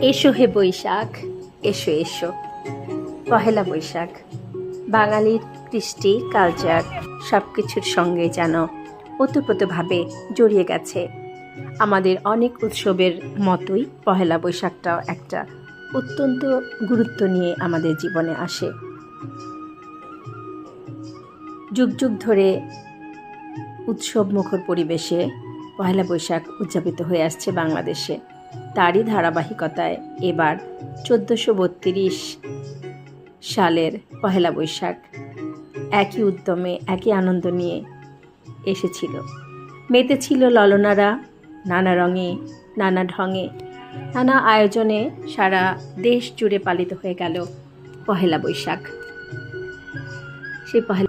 এসো হে বৈশাখ, এসো এসো। পহেলা বৈশাখ, বাঙালির কৃষ্টি, কালচার সব কিছুর সঙ্গে যেন ওতপ্রোতভাবে জড়িয়ে গেছে। আমাদের অনেক উৎসবের মতোই পহেলা বৈশাখটাও একটা অত্যন্ত গুরুত্ব নিয়ে আমাদের জীবনে আসে। যুগ যুগ ধরে উৎসব মুখর পরিবেশে পহেলা বৈশাখ উদযাপিত হয়ে আসছে বাংলাদেশে। তারই ধারাবাহিকতায় এবার চোদ্দোশো সালের পহেলা বৈশাখ। একই উদ্যমে, একই আনন্দ নিয়ে এসেছিল। মেতে ছিল ললনারা, নানা রঙে, নানা ঢঙে, নানা আয়োজনে সারা দেশ জুড়ে পালিত হয়ে গেল পহেলা বৈশাখ। সেই পহেলা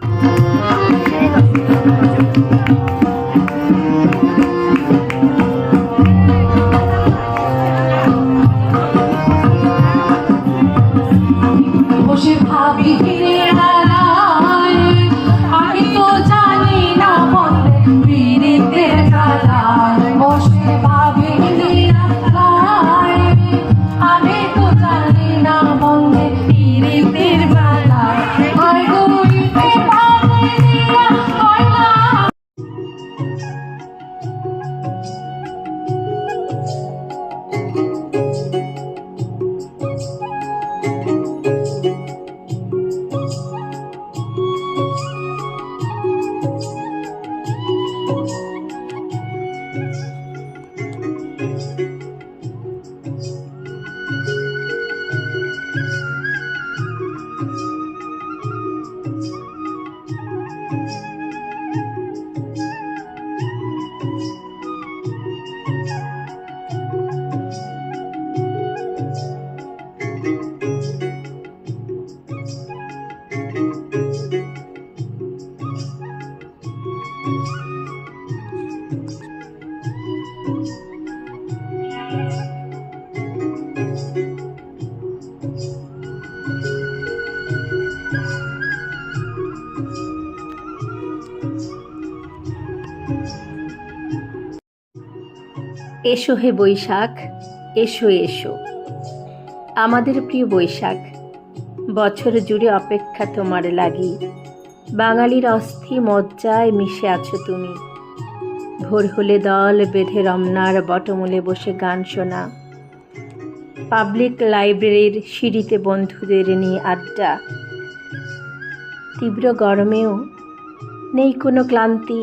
এসো হে বৈশাখ, এসো এসো। আমাদের প্রিয় বৈশাখ, বছর জুড়ে অপেক্ষা তোমার লাগি। বাঙালির অস্থি মজ্জায় মিশে আছো তুমি। ভোর হলে দল বেঁধে রমনার বটমূলে বসে গান শোনা। পাবলিক লাইব্রেরির সিঁড়িতে বন্ধুদের নিয়ে আড্ডা। তীব্র গরমেও নেই কোনো ক্লান্তি